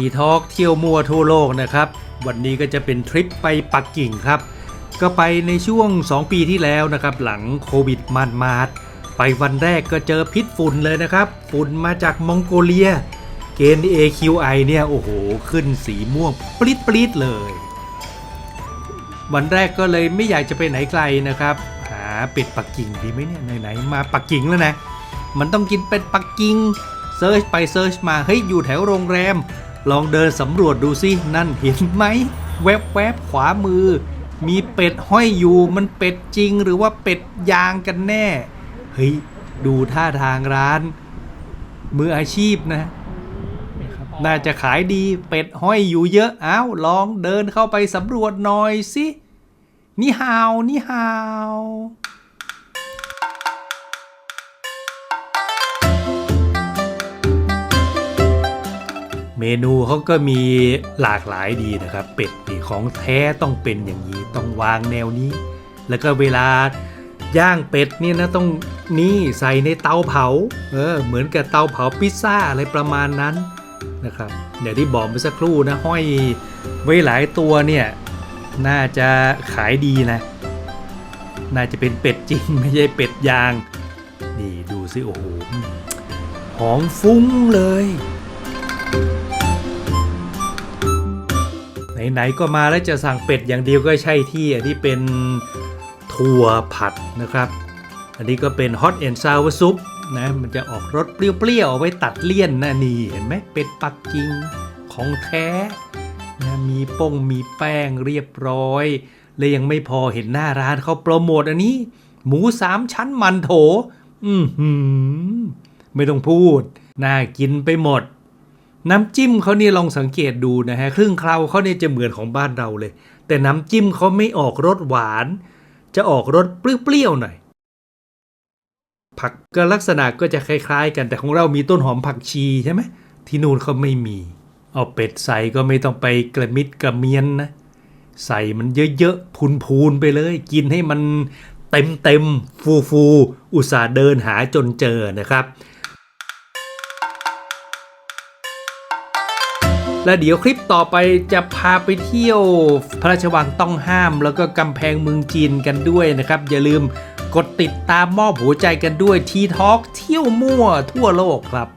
ทีทอกเที่ยวมั่วทั่วโลกนะครับ วันนี้ก็จะเป็นทริปไปปักกิ่งครับ ก็ไปในช่วง 2 ปีที่แล้วนะครับ หลังโควิดมันมาดไปวันแรกก็เจอพิษฝุ่นเลยนะครับ ฝุ่นมาจากมองโกเลีย เกณฑ์ AQI เนี่ย โอ้โห ขึ้นสีม่วงปริ๊ดปริดเลย วันแรกก็เลยไม่อยากจะไปไหนไกลนะครับ หาเป็ดปักกิ่งดีไหมเนี่ยไหนๆมาปักกิ่งแล้วนะ มันต้องกินเป็ดปักกิ่งเซิร์ชไปเซิร์ชมา เฮ้ย อยู่แถวโรงแรม ลองเดินสำรวจดูสินั่นเห็นไหมแวบแวบๆขวามือ มีเป็ดห้อยอยู่มันเป็ดจริงหรือว่าเป็ดยางกันแน่ เฮ้ย ดูท่าทางร้าน มืออาชีพนะน่าจะขายดีเป็ดห้อยอยู่เยอะอ้าวลองเดินเข้าไปสำรวจหน่อยสิ นี่ฮาว นี่ฮาว เมนูเขาก็มีหลากหลายดีนะครับ เป็ดนี่ของแท้ต้องเป็นอย่างนี้ต้องวางแนวนี้ แล้วก็เวลาย่างเป็ดเนี่ยนะต้องนี่ใส่ในเตาเผาเออเหมือนกับเตาเผาพิซซ่าอะไรประมาณนั้นนะครับอย่างที่บอกเมื่อสักครู่นะห้อยไว้หลายตัวเนี่ยน่าจะขายดีนะ น่าจะเป็นเป็ดจริงไม่ใช่เป็ดยาง นี่ดูสิโอ้โหหอมฟุ้งเลย ไหนๆก็มาแล้วจะสั่งเป็ดอย่างเดียวก็ใช่ที่อันนี้เป็นถั่วผัดนะครับ อันนี้ก็เป็นฮอตแอนด์ซาวซุปนะมันจะออกรสเปรี้ยวๆเอาไว้ตัดเลี่ยนนะนี่เห็นไหมเป็ดปักกิ่งของแท้นะมีป้งมีแป้งเรียบร้อย และยังไม่พอเห็นหน้าร้านเขาโปรโมทอันนี้ หมูสามชั้นมันโถ อือหือไม่ต้องพูด น่ากินไปหมด น้ำจิ้มเขาเนี่ยลองสังเกตดูนะฮะ ครึ่งเคราวเขาเนี่ยจะเหมือนของบ้านเราเลย แต่น้ำจิ้มเขาไม่ออกรสหวาน จะออกรสเปรี้ยวๆหน่อย ผักก็ลักษณะก็จะคล้ายๆ กันแต่ของเรามีต้นหอมผักชีใช่ไหมที่นู่นเขาไม่มี เอาเป็ดใส่ก็ไม่ต้องไปกระมิดกระเมียนนะ ใส่มันเยอะๆพูนๆไปเลย กินให้มันเต็มๆฟูๆอุตส่าห์เดินหาจนเจอนะครับ และเดี๋ยวคลิปต่อไปจะพาไปเที่ยว พระราชวังต้องห้าม แล้วก็กำแพงเมืองจีนกันด้วยนะครับ อย่าลืมกดติดตามมอบหัวใจกันด้วยทีทอกเที่ยวมั่วทั่วโลกครับ